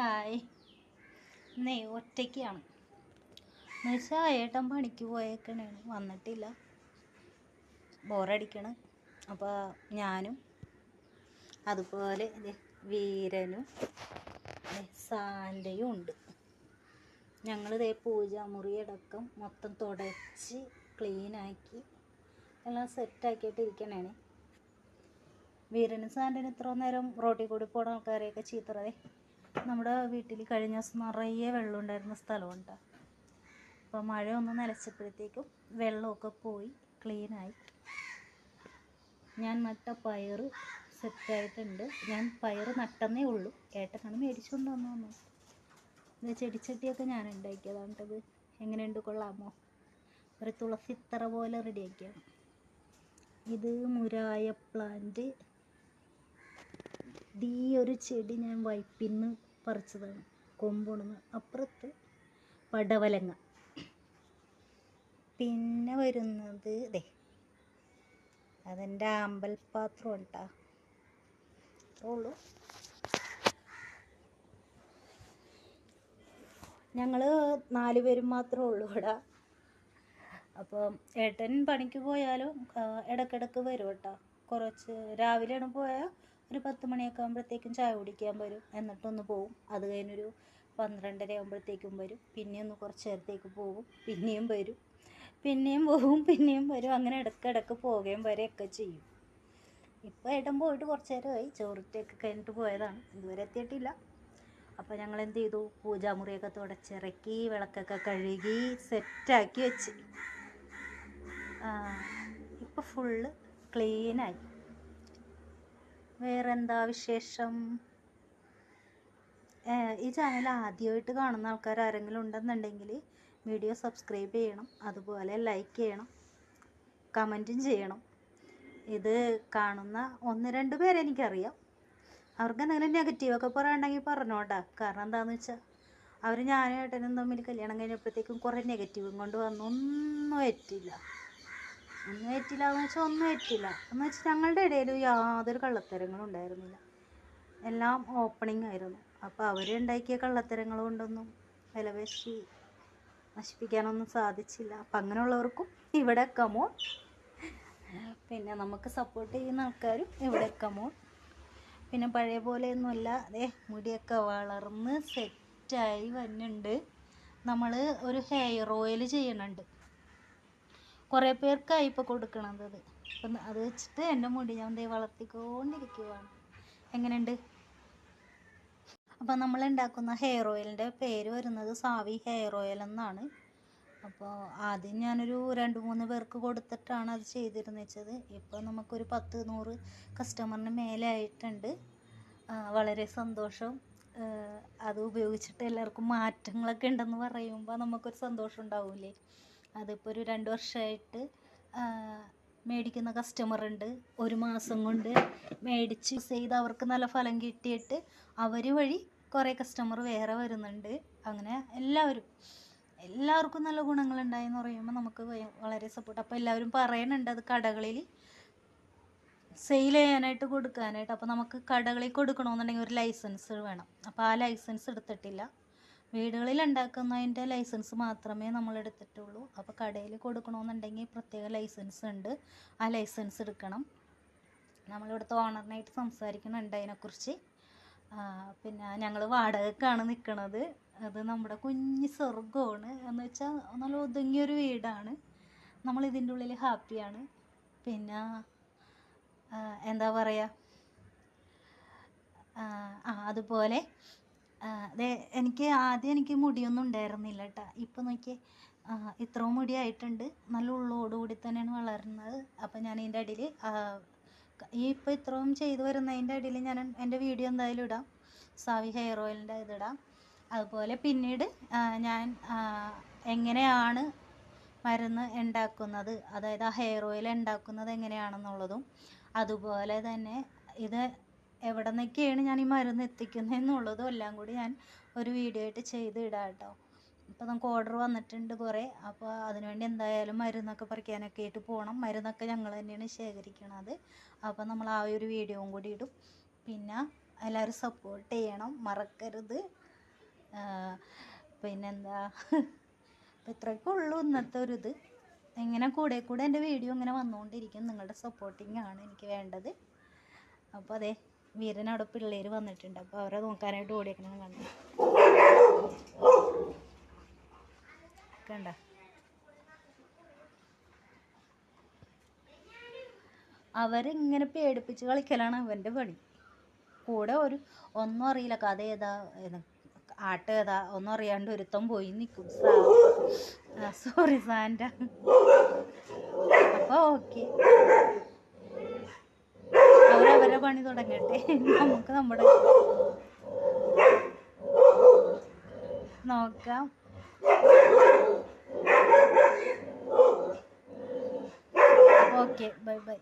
Hi. ഇന്നേ ഒറ്റയ്ക്കാണ്. എന്നുവെച്ചാൽ ഏട്ടൻ പണിക്ക് പോയേക്കണേ. വന്നിട്ടില്ല. ബോറടിക്കണം. അപ്പോൾ ഞാനും അതുപോലെ വീരനും സാന്റെയും ഉണ്ട്. ഞങ്ങളിതേ പൂജാമുറി അടക്കം മൊത്തം തുടച്ച് ക്ലീനാക്കി എല്ലാം സെറ്റാക്കിയിട്ട് ഇരിക്കണേണ്. വീരനും സാന്റെനും ഇത്ര നേരം റോട്ടിൽ കൂടി പോണ ആൾക്കാരെയൊക്കെ ചീത്തറതേ നമ്മുടെ വീട്ടിൽ കഴിഞ്ഞ ദിവസം നിറയെ വെള്ളം ഉണ്ടായിരുന്ന സ്ഥലമുണ്ട്. അപ്പോൾ മഴ ഒന്ന് നിലച്ചപ്പോഴത്തേക്കും വെള്ളമൊക്കെ പോയി ക്ലീനായി ഞാൻ നട്ട പയറ് സെറ്റായിട്ടുണ്ട് ഞാൻ പയറ് നട്ടെന്നേ ഉള്ളൂ. ഏട്ടനാണ് മേടിച്ചുകൊണ്ട് വന്നു വന്നു ഇത് ചെടിച്ചട്ടിയൊക്കെ ഞാൻ ഉണ്ടാക്കിയതാണ് കേട്ടത് എങ്ങനെയുണ്ട് കൊള്ളാമോ? ഒരു തുളസിത്തറ പോലെ റെഡിയാക്കിയാണ് ഇത് മുരായ പ്ലാന്റ് ഈ ഒരു ചെടി ഞാൻ വൈപ്പിന്ന് പറിച്ചതാണ്. കൊമ്പുണന്ന് അപ്പുറത്ത് പടവലങ്ങ. പിന്നെ വരുന്നത് ഇതേ അതെന്റെ അമ്പൽപാത്രം ഉണ്ടാ ഉള്ളൂ. ഞങ്ങൾ നാല് പേരും മാത്രമേ ഉള്ളൂ ഇവിടെ. അപ്പോൾ ഏട്ടൻ പണിക്ക് പോയാലും ഇടക്കിടക്ക് വരും കേട്ടോ കുറച്ച് രാവിലെയാണ് പോയാൽ ഒരു പത്ത് മണിയൊക്കെ ആകുമ്പോഴത്തേക്കും ചായ കുടിക്കാൻ വരും. എന്നിട്ടൊന്ന് പോവും. അത് കഴിഞ്ഞൊരു പന്ത്രണ്ടര ആകുമ്പോഴത്തേക്കും വരും. പിന്നെ ഒന്ന് കുറച്ച് നേരത്തേക്ക് പോകും പിന്നെയും വരും. പിന്നെയും പോവും. പിന്നെയും വരും. അങ്ങനെ ഇടയ്ക്കിടയ്ക്ക് പോകുകയും വരെയൊക്കെ ചെയ്യും. ഇപ്പോൾ ഏട്ടൻ പോയിട്ട് കുറച്ച് നേരമായി. ചോറിട്ടൊക്കെ കഴിഞ്ഞിട്ട് പോയതാണ്. ഇതുവരെ എത്തിയിട്ടില്ല. അപ്പോൾ ഞങ്ങൾ എന്ത് ചെയ്തു പൂജാമുറിയൊക്കെ തുടച്ചിറക്കി വിളക്കൊക്കെ കഴുകി സെറ്റാക്കി വെച്ച്. ഇപ്പോൾ ഫുള്ള് ക്ലീനായി വേറെന്താ വിശേഷം? ഈ ചാനൽ ആദ്യമായിട്ട് കാണുന്ന ആൾക്കാർ ആരെങ്കിലും ഉണ്ടെന്നുണ്ടെങ്കിൽ വീഡിയോ സബ്സ്ക്രൈബ് ചെയ്യണം. അതുപോലെ ലൈക്ക് ചെയ്യണം. കമന്റും ചെയ്യണം. ഇത് കാണുന്ന ഒന്ന് രണ്ട് പേരെ എനിക്കറിയാം. അവർക്ക് എന്തെങ്കിലും നെഗറ്റീവൊക്കെ പറയാനുണ്ടെങ്കിൽ പറഞ്ഞോട്ടാ. കാരണം എന്താണെന്ന് വെച്ചാൽ അവർ ഞാനും ഏട്ടനും തമ്മിൽ കല്യാണം കഴിഞ്ഞപ്പോഴത്തേക്കും കുറേ നെഗറ്റീവും കൊണ്ട് വന്നു ഒന്നും ഏറ്റില്ല ഒന്നും ഏറ്റില്ല എന്ന് വെച്ചാൽ ഒന്നും ഏറ്റില്ല എന്ന് വെച്ചാൽ ഞങ്ങളുടെ ഇടയിൽ യാതൊരു കള്ളത്തരങ്ങളും ഉണ്ടായിരുന്നില്ല. എല്ലാം ഓപ്പണിംഗ് ആയിരുന്നു. അപ്പോൾ അവരുണ്ടാക്കിയ കള്ളത്തരങ്ങൾ കൊണ്ടൊന്നും വിലപേശി നശിപ്പിക്കാനൊന്നും സാധിച്ചില്ല. അപ്പം അങ്ങനെയുള്ളവർക്കും ഇവിടെ കമോൺ പിന്നെ നമുക്ക് സപ്പോർട്ട് ചെയ്യുന്ന ആൾക്കാരും ഇവിടെ കമോൺ പിന്നെ പഴയ പോലെയൊന്നുമല്ല. അതെ മുടിയൊക്കെ വളർന്ന് സെറ്റായി വരുന്നുണ്ട് നമ്മൾ ഒരു ഹെയർ ഓയിൽ ചെയ്യണുണ്ട്. കുറേ പേർക്കായി ഇപ്പോൾ കൊടുക്കണത് അപ്പം അത് വെച്ചിട്ട് എന്റെ മുടി ഞാൻ ദേ വളർത്തിക്കൊണ്ടിരിക്കുവാണ്. എങ്ങനെയുണ്ട്? അപ്പോൾ നമ്മൾ ഉണ്ടാക്കുന്ന ഹെയർ ഓയിലിന്റെ പേര് വരുന്നത് സാവി ഹെയർ ഓയിൽ എന്നാണ്. അപ്പോൾ ആദ്യം ഞാനൊരു രണ്ട് മൂന്ന് പേർക്ക് കൊടുത്തിട്ടാണ് അത് ചെയ്തിരുന്നത് വെച്ചത് ഇപ്പോൾ നമുക്കൊരു പത്ത് നൂറ് കസ്റ്റമറിന് മേലെ ആയിട്ടുണ്ട്. വളരെ സന്തോഷം. അത് ഉപയോഗിച്ചിട്ട് എല്ലാവർക്കും മാറ്റങ്ങളൊക്കെ ഉണ്ടെന്ന് പറയുമ്പോൾ നമുക്കൊരു സന്തോഷം ഉണ്ടാവില്ലേ? അതിപ്പോൾ ഒരു രണ്ട് വർഷമായിട്ട് മേടിക്കുന്ന കസ്റ്റമർ ഉണ്ട്. ഒരു മാസം കൊണ്ട് മേടിച്ച് ചെയ്ത് അവർക്ക് നല്ല ഫലം കിട്ടിയിട്ട് അവർ വഴി കുറേ കസ്റ്റമർ വേറെ വരുന്നുണ്ട്. അങ്ങനെ എല്ലാവരും എല്ലാവർക്കും നല്ല ഗുണങ്ങളുണ്ടായെന്ന് പറയുമ്പോൾ നമുക്ക് വളരെ സപ്പോർട്ട് അപ്പോൾ എല്ലാവരും പറയുന്നുണ്ട് അത് കടകളിൽ സെയിൽ ചെയ്യാനായിട്ട് കൊടുക്കാനായിട്ട്. അപ്പോൾ നമുക്ക് കടകളിൽ കൊടുക്കണമെന്നുണ്ടെങ്കിൽ ഒരു ലൈസൻസ് വേണം. അപ്പോൾ ആ ലൈസൻസ് എടുത്തിട്ടില്ല. വീടുകളിൽ ഉണ്ടാക്കുന്നതിന്റെ ലൈസൻസ് മാത്രമേ നമ്മൾ എടുത്തിട്ടുള്ളൂ അപ്പോൾ കടയിൽ കൊടുക്കണമെന്നുണ്ടെങ്കിൽ പ്രത്യേക ലൈസൻസ് ഉണ്ട്. ആ ലൈസൻസ് എടുക്കണം. നമ്മളിവിടുത്തെ ഓണറിനായിട്ട് സംസാരിക്കുന്നുണ്ട് അതിനെക്കുറിച്ച്. പിന്നെ ഞങ്ങൾ വാടകക്കാണ് നിൽക്കുന്നത് അത് നമ്മുടെ കുഞ്ഞ് സ്വർഗമാണ് എന്ന് വെച്ചാൽ നല്ല ഒതുങ്ങിയൊരു വീടാണ്. നമ്മൾ ഇതിന്റെ ഉള്ളിൽ ഹാപ്പിയാണ്. പിന്നെ എന്താ പറയുക ആ, അതുപോലെ ദേ എനിക്ക് ആദ്യം എനിക്ക് മുടിയൊന്നും ഉണ്ടായിരുന്നില്ല കേട്ടോ ഇപ്പം നോക്കിയേ ഇത്രയും മുടിയായിട്ടുണ്ട്. നല്ല ഉള്ളോടുകൂടി തന്നെയാണ് വളർന്നത്. അപ്പം ഞാൻ ഇതിന്റെ അടിയിൽ ഈ ഇപ്പോൾ ഇത്രയും ചെയ്തു വരുന്നതിന്റെ അടിയിൽ ഞാൻ എന്റെ വീഡിയോ എന്തായാലും ഇടാം. സാവി ഹെയർ ഓയിലിന്റെ ഇതിടാം അതുപോലെ പിന്നീട് ഞാൻ എങ്ങനെയാണ് മരുന്ന് ഉണ്ടാക്കുന്നത് അതായത് ആ ഹെയർ ഓയിൽ ഉണ്ടാക്കുന്നത് എങ്ങനെയാണെന്നുള്ളതും അതുപോലെ തന്നെ ഇത് എവിടെ നിന്നൊക്കെയാണ് ഞാൻ ഈ മരുന്ന് എത്തിക്കുന്നത് എന്നുള്ളതും എല്ലാം കൂടി ഞാൻ ഒരു വീഡിയോ ആയിട്ട് ചെയ്ത് ഇടാം കേട്ടോ. ഇപ്പോൾ നമുക്ക് ഓർഡർ വന്നിട്ടുണ്ട് കുറേ. അപ്പോൾ അതിനുവേണ്ടി എന്തായാലും മരുന്നൊക്കെ പറിക്കാനൊക്കെ ആയിട്ട് പോകണം മരുന്നൊക്കെ ഞങ്ങൾ തന്നെയാണ് ശേഖരിക്കണത്. അപ്പോൾ നമ്മൾ ആ ഒരു വീഡിയോയും കൂടി ഇടും. പിന്നെ എല്ലാവരും സപ്പോർട്ട് ചെയ്യണം. മറക്കരുത്. പിന്നെന്താ? അപ്പം ഇത്രയൊക്കെ ഉള്ളൂ ഇന്നത്തെ ഒരു ഇത്. ഇങ്ങനെ കൂടെ കൂടെ എന്റെ വീഡിയോ ഇങ്ങനെ വന്നുകൊണ്ടിരിക്കും. നിങ്ങളുടെ സപ്പോർട്ടിങ് ആണ് എനിക്ക് വേണ്ടത്. അപ്പോൾ അതെ വീരനവിടെ പിള്ളേർ വന്നിട്ടുണ്ട്. അപ്പോൾ അവരെ നോക്കാനായിട്ട് ഓടിയേക്കണം കണ്ടു കണ്ട? അവരിങ്ങനെ പേടിപ്പിച്ച് കളിക്കലാണ് അവന്റെ പണി. കൂടെ ഒരു ഒന്നും അറിയില്ല. കഥ ഏത്? ആട്ട് ഏതാ? ഒന്നും അറിയാണ്ട് ഒരുത്തം പോയി നിൽക്കും സോറി സാൻഡ അപ്പോൾ ഓക്കെ അവരവരെ പണി തുടങ്ങട്ടെ നമുക്ക് നമ്മുടെ നോക്കാം. Okay bye bye.